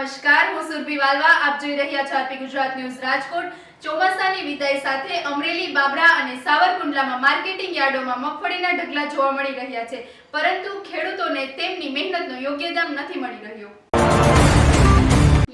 માલવા આપ જોઈ રહ્યા છો આરપી ગુજરાત ન્યૂઝ રાજકોટ. ચોમાસાની વિદાય સાથે અમરેલી, બાબરા અને સાવરકુંડલામાં માર્કેટિંગ યાર્ડોમાં મગફળીના ઢગલા જોવા મળી રહ્યા છે. પરંતુ ખેડૂતોને તેમની મહેનતનો યોગ્ય દામ નથી મળી રહ્યો.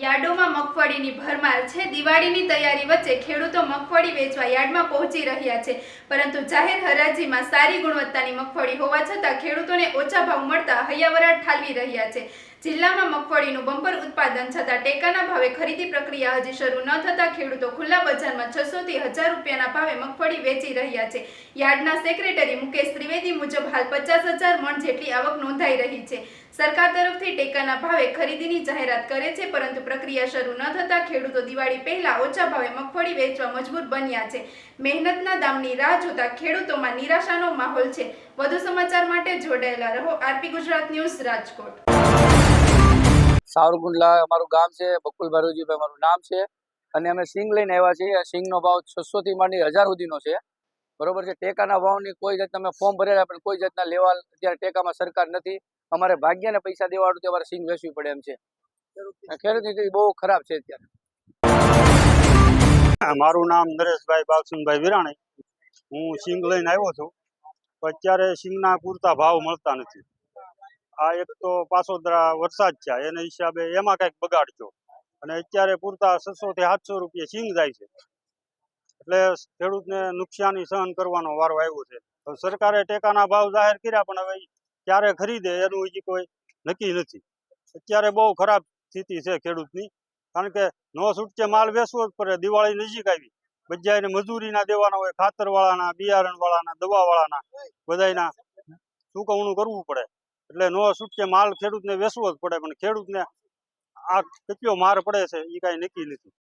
યાર્ડોમાં મગફળીની ભરમાર છે. દિવાળીની તૈયારી વચ્ચે ખેડૂતો મગફળી વેચવા યાર્ડમાં પહોંચી રહ્યા છે. પરંતુ જાહેર હરાજીમાં સારી ગુણવત્તાની મગફળી હોવા છતાં ખેડૂતોને ઓછા ભાવ મળતા હૈયાવરા ઠાલવી રહ્યા છે. જિલ્લામાં મગફળીનું બમ્પર ઉત્પાદન છતાં ટેકાના ભાવે ખરીદી પ્રક્રિયા હજી શરૂ ન થતા ખેડૂતો ખુલ્લા બજારમાં છસો થી હજાર રૂપિયાના ભાવે મગફળી વેચી રહ્યા છે. યાર્ડના સેક્રેટરી મુકેશ ત્રિવેદી મુજબ હાલ પચાસ હજાર મણ જેટલી આવક નોંધાઈ રહી છે. સરકાર તરફથી ટેકાના ભાવે ખરીદીની જાહેરાત કરે છે, પરંતુ પ્રક્રિયા શરૂ ન થતાં ખેડૂતો દિવાળી પહેલા ઓછા ભાવે મગફળી વેચવા મજબૂર બન્યા છે. મહેનતના દામની રાહ જોતા ખેડૂતોમાં નિરાશાનો માહોલ છે. વધુ સમાચાર માટે જોડાયેલા રહો આરપી ગુજરાત ન્યૂઝ રાજકોટ. સાવરકુંડલા, અમારું ગામ છે, બકુલ ભરૂજીભાઈ અમારું નામ છે. અને અમે સિંગ લઈને આવ્યા છીએ. સિંગનો ભાવ છસો થી માંડી હજાર સુધીનો છે. બરોબર છે? ટેકાના ભાવની કોઈ જાતના અમે ફોર્મ ભરેલા, પણ કોઈ જાતના લેવા અત્યારે ટેકામાં સરકાર નથી. અમારે ભાગ્યને પૈસા દેવાડું તો અમારે સિંગ વેચવી પડે એમ છે. ખેડૂતની બહુ ખરાબ છે અત્યારે. મારું નામ નરેશભાઈ બાલસુનભાઈ વિરાણી. હું સિંગ લઈને આવ્યો છું. અત્યારે સિંગના પૂરતા ભાવ મળતા નથી. આ એક તો પાછોદરા વરસાદ છે, એના હિસાબે એમાં કંઈક બગાડજો. અને અત્યારે પૂરતા છસો થી સાતસો રૂપિયા સિંગ જાય છે. એટલે ખેડૂતને નુકસાની સહન કરવાનો વારો આવ્યો છે. સરકારે ટેકાના ભાવ જાહેર કર્યા, પણ હવે ક્યારે ખરીદે એનું હજી કોઈ નક્કી નથી. અત્યારે બહુ ખરાબ સ્થિતિ છે ખેડૂતની. કારણ કે નો છૂટકે માલ વેચવો જ પડે, દિવાળી નજીક આવી. બધાને મજૂરીના દેવાના હોય ખાતર વાળાના બિયારણ વાળાના દવા વાળાના બધાના ચૂકવણું કરવું પડે. એટલે નો છૂટકે માલ ખેડૂતને વેચવો જ પડે, પણ ખેડૂતને આ કેટલો માર પડે છે એ કાંઈ નક્કી નથી.